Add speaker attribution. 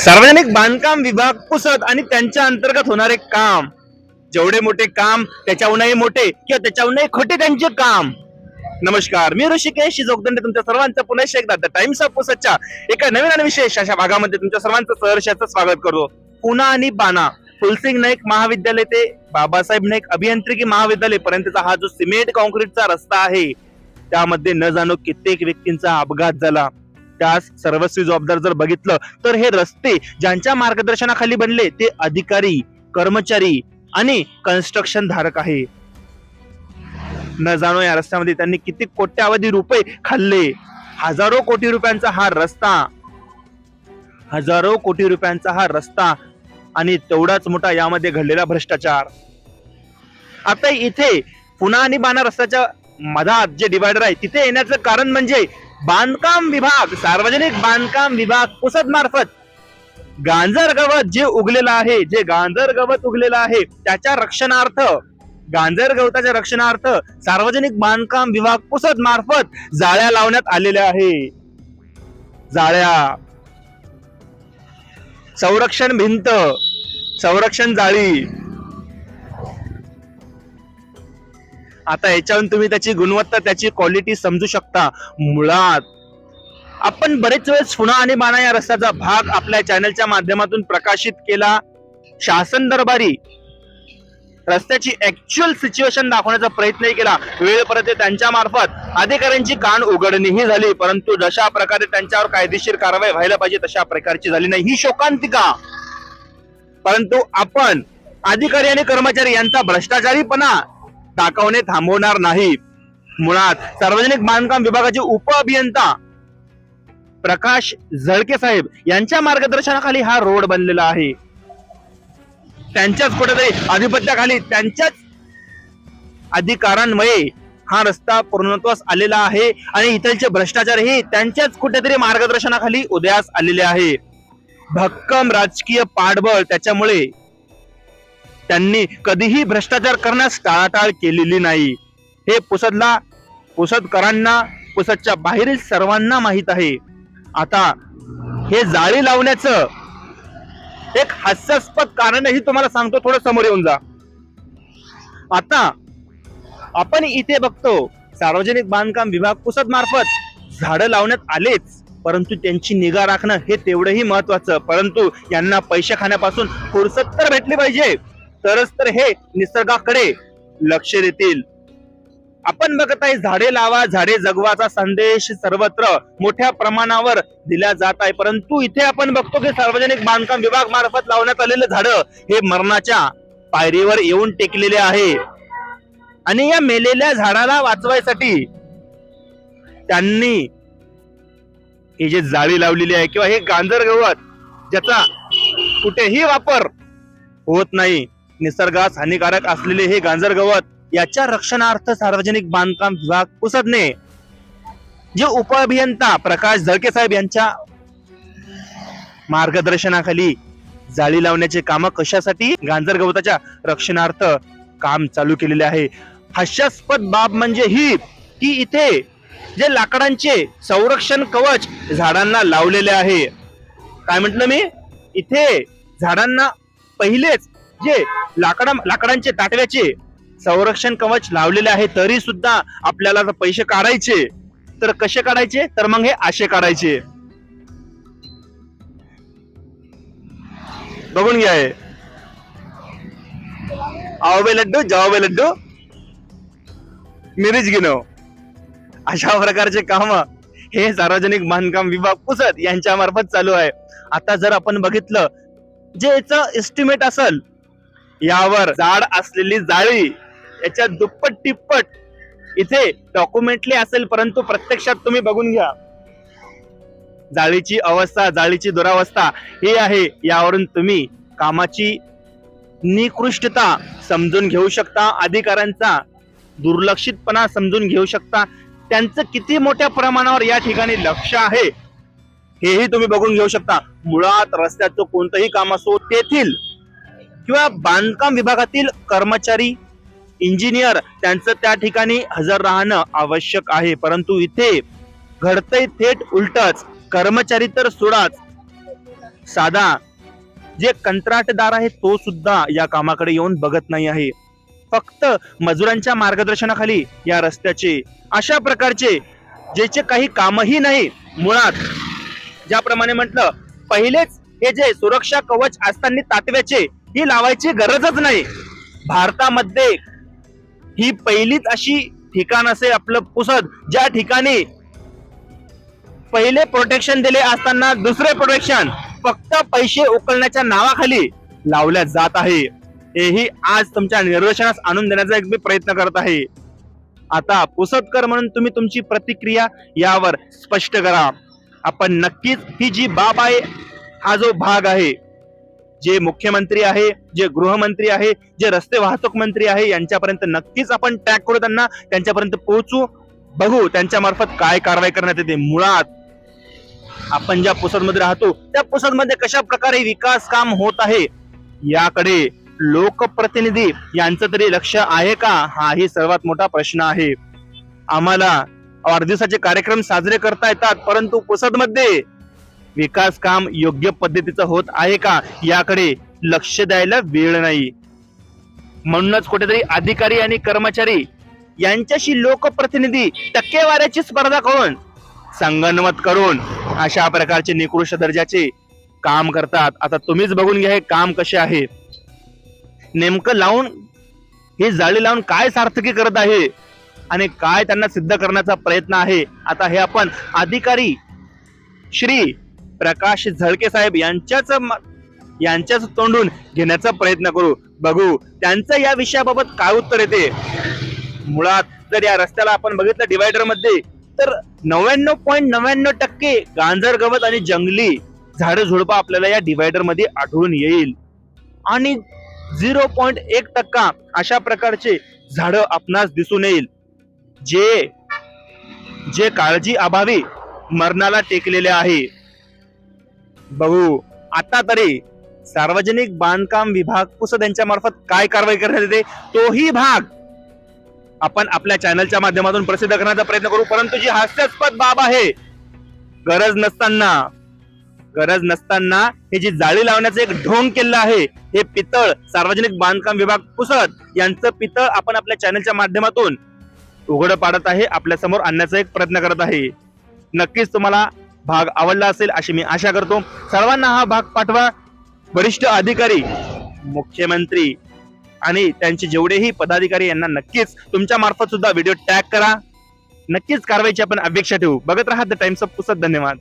Speaker 1: सार्वजनिक बांधकाम विभाग पुसत आणि त्यांच्या अंतर्गत होणारे काम. जेवढे मोठे काम त्याच्याहूनही मोठे किंवा त्याच्याहूनही खोटे त्यांचे काम. नमस्कार मी ऋषिकेश जोगदंडे तुमच्या सर्वांचं पुन्हा एकदा द टाइम्स ऑफ पुसतच्या एका नवीन आणि विशेष अशा भागामध्ये तुमच्या सर्वांचं सहर्षाचं स्वागत करतो. पुना आणि बाना फुलसिंग नाईक महाविद्यालय ते बाबासाहेब नाईक अभियांत्रिकी महाविद्यालय पर्यंतचा हा जो सिमेंट कॉन्क्रीटचा रस्ता आहे त्यामध्ये न जाणो कित्येक व्यक्तींचा अपघात झाला. त्यास सर्वस्वी जबाबदार जर बघितलं तर हे रस्ते ज्यांच्या मार्गदर्शनाखाली बनले ते अधिकारी कर्मचारी आणि कन्स्ट्रक्शन धारक आहे. न जाणो या रस्त्यामध्ये त्यांनी किती कोट्यावधी रुपये खाल्ले. हजारो कोटी रुपयांचा हा रस्ता हजारो कोटी रुपयांचा हा रस्ता आणि तेवढाच मोठा यामध्ये घडलेला भ्रष्टाचार. आता इथे पुन्हा आणि बाणा रस्त्याच्या मधात जे डिवायडर आहे तिथे येण्याचं कारण म्हणजे बांधकाम विभाग सार्वजनिक बांधकाम विभाग पुसद मार्फत. गांजर गवत जे उगलेलं आहे जे गांजर गवत उगलेलं आहे त्याच्या रक्षणार्थ गांजर गवताच्या रक्षणार्थ सार्वजनिक बांधकाम विभाग पुसद मार्फत जाळ्या लावण्यात आलेल्या आहे. जाळ्या. संरक्षण भिंत संरक्षण जाळी. आता याच्यावरून तुम्ही त्याची गुणवत्ता त्याची क्वालिटी समजू शकता. मुळात आपण बरेच वेळेस सुना आणि बाणा या रस्त्याचा भाग आपल्या चॅनलच्या माध्यमातून प्रकाशित केला. शासन दरबारी रस्त्याची ऍक्च्युअल सिच्युएशन दाखवण्याचा प्रयत्नही केला. वेळ परत त्यांच्या मार्फत अधिकाऱ्यांची कान उघडणीही झाली. परंतु जशा प्रकारे त्यांच्यावर कायदेशीर कारवाई व्हायला पाहिजे तशा प्रकारची झाली नाही. ही शोकांतिका. परंतु आपण अधिकारी आणि कर्मचारी यांचा भ्रष्टाचारीपणा टाकवणे थांबवणार नाही मुळात सार्वजनिक बांधकाम विभागाचे उप अभियंता प्रकाश झळके साहेब यांच्या मार्गदर्शनाखाली हा रोड बनलेला आहे. त्यांच्याच कुठेतरी आधिपत्याखाली त्यांच्याच अधिकारांमुळे हा रस्ता पूर्णत्वास आलेला आहे आणि इथलचे भ्रष्टाचार हे त्यांच्याच कुठेतरी मार्गदर्शनाखाली उदयास आलेले आहे. भक्कम राजकीय पाठबळ त्याच्यामुळे त्यांनी कधीही भ्रष्टाचार करण्यास टाळाटाळ केलेली नाही. हे पुसदला पुसदकरांना पुसदच्या बाहेरील सर्वांना माहीत आहे. आता हे जाळी लावण्याचं एक हास्यास्पद कारणही तुम्हाला सांगतो थोडं समोर येऊन जा. आता आपण इथे बघतो सार्वजनिक बांधकाम विभाग पुसद मार्फत झाडं लावण्यात आलेच परंतु त्यांची निगा राखणं हे तेवढंही महत्वाचं परंतु यांना पैसे खाण्यापासून फुरसत तर भेटली पाहिजे. तरच तर हे निसर्गाकडे लक्ष देतील. आपण बघत आहे झाडे लावा झाडे जगवाचा संदेश सर्वत्र मोठ्या प्रमाणावर दिला जात आहे. परंतु इथे आपण बघतो की सार्वजनिक बांधकाम विभाग मार्फत लावण्यात आलेले झाडं हे मरणाच्या पायरीवर येऊन टेकलेले आहे. आणि या मेलेल्या झाडाला वाचवायसाठी त्यांनी ही जे जाळी लावलेली आहे किंवा हे गांजर गवत ज्याचा कुठेही वापर होत नाही. निसर्गास हानिकारक असलेले हे गांजर गवत याच्या रक्षणार्थ सार्वजनिक बांधकाम विभाग पुसदने जे उप अभियंता प्रकाश झळके साहेब यांच्या मार्गदर्शनाखाली जाळी लावण्याचे काम कशासाठी? गांजर गवताच्या रक्षणार्थ काम चालू केलेले आहे. हास्यास्पद बाब म्हणजे ही की इथे जे लाकडांचे संरक्षण कवच झाडांना लावलेले आहे. काय म्हटलं मी? इथे झाडांना पहिलेच जे लाकडा लाकडांचे ताटव्याचे संरक्षण कवच लावलेले आहे तरी सुद्धा आपल्याला जर पैसे काढायचे तर कसे काढायचे? तर मग हे आशे काढायचे. बघून घ्या आवबे लड्डू जवाबे लड्डू मिरीज गिनो अशा प्रकारचे काम हे सार्वजनिक बांधकाम विभाग पुसद यांच्या मार्फत चालू आहे. आता जर आपण बघितलं जे याचं एस्टिमेट असेल यावर जाड असलेली जाळी याच्या दुप्पट टिप्पट इथे डॉक्युमेंटली असेल परंतु प्रत्यक्षात तुम्ही बघून घ्या. जाळीची अवस्था जाळीची दुरावस्था ही आहे यावरून तुम्ही कामाची निकृष्टता समजून घेऊ शकता अधिकाऱ्यांचा दुर्लक्षितपणा समजून घेऊ शकता. त्यांचं किती मोठ्या प्रमाणावर या ठिकाणी लक्ष आहे हेही तुम्ही बघून घेऊ शकता. मुळात रस्त्याचं कोणतंही काम असो तेथील किंवा बांधकाम विभागातील कर्मचारी इंजिनियर त्यांचं त्या ठिकाणी हजर राहणं आवश्यक आहे. परंतु इथे घडतंय थेट उलटच. कर्मचारी तर सोडाच. साधा जे कंत्राटदार आहे तो सुद्धा या कामाकडे येऊन बघत नाही आहे. फक्त मजुरांच्या मार्गदर्शनाखाली या रस्त्याचे अशा प्रकारचे ज्याचे काही कामही नाही. मुळात ज्याप्रमाणे म्हटलं पहिलेच हे जे सुरक्षा कवच असताना तातव्याचे ही लावायची गरजच नाही. भारतामध्ये ही पहिलीच अशी ठिकाण असे आपलं पुसद ज्या ठिकाणी पहिले प्रोटेक्शन दिले असताना दुसरे प्रोटेक्शन फक्त पैसे उकळण्याच्या नावाखाली लावल्या जात आहे. हेही आज तुमच्या निदर्शनास आणून देण्याचा एक मी प्रयत्न करत आहे. आता पुसदकर म्हणून तुम्ही तुमची प्रतिक्रिया यावर स्पष्ट करा. आपण नक्कीच ही जी बाब आहे हा जो भाग आहे जे मुख्यमंत्री आहे जे गृहमंत्री आहे जे रस्ते वाहतूक मंत्री आहे यांच्यापर्यंत नक्कीच आपण टॅग करू त्यांना. त्यांच्यापर्यंत पोहोचू बघू त्यांच्या मार्फत काय कारवाई करण्यात येते. मुळात आपण ज्या पुसदमध्ये राहतो त्या पुसदमध्ये कशा प्रकारे विकास काम होत आहे याकडे लोकप्रतिनिधी यांचं तरी लक्ष आहे का? हाही सर्वात मोठा प्रश्न आहे. आम्हाला वाढदिवसाचे कार्यक्रम साजरे करता येतात परंतु पुसदमध्ये विकास काम योग्य पद्धतीचं होत आहे का याकडे लक्ष द्यायला वेळ नाही. म्हणूनच कुठेतरी अधिकारी आणि कर्मचारी यांच्याशी लोकप्रतिनिधी टक्केवाऱ्याची स्पर्धा करून संगणमत करून अशा प्रकारचे निकृष्ट दर्जाचे काम करतात. आता तुम्हीच बघून घ्या हे काम कसे आहे. नेमकं लावून ही जाळी लावून काय सार्थकी करत आहे आणि काय त्यांना सिद्ध करण्याचा प्रयत्न आहे. आता हे आपण अधिकारी श्री प्रकाश झळके साहेब यांच्याच यांच्याच तोंडून घेण्याचा प्रयत्न करू. बघू त्यांचं या विषयाबाबत काय उत्तर येते? मुळात जर या रस्त्याला आपण बघितलं डिवायडरमध्ये तर नव्याण्णव पॉईंट नव्याण्णव टक्के गांजर गवत आणि जंगली झाडं झुडपं आपल्याला या डिवायडरमध्ये आढळून येईल. आणि झिरो पॉईंट एक टक्का अशा प्रकारचे झाडं आपणास दिसून येईल. जे जे काळजी अभावी मरणाला टेकलेले आहे. बघू. आता तरी सार्वजनिक बांधकाम विभाग पुसद यांच्या मार्फत काय कारवाई करण्यात येते तोही भाग आपण आपल्या चॅनलच्या माध्यमातून प्रसिद्ध करण्याचा प्रयत्न करू परंतु जी हास्यास्पद बाब आहे गरज नसताना गरज नसताना हे जी जाळी लावण्याचं एक ढोंग केलं आहे हे पितळ सार्वजनिक बांधकाम विभाग पुसद यांचं पितळ आपण आपल्या चॅनलच्या माध्यमातून उघड पाडत आहे आपल्यासमोर आणण्याचा एक प्रयत्न करत आहे. नक्कीच तुम्हाला भाग आवडला असेल अशी मी आशा करतो. सर्वांना हा भाग पाठवा. वरिष्ठ अधिकारी मुख्यमंत्री आणि त्यांचे जेवढेही पदाधिकारी यांना नक्कीच तुमच्या मार्फत सुद्धा व्हिडिओ टॅग करा. नक्कीच कारवाईची आपण अपेक्षा ठेवू. बघत राहा द टाइम्स ऑफ पुसत धन्यवाद.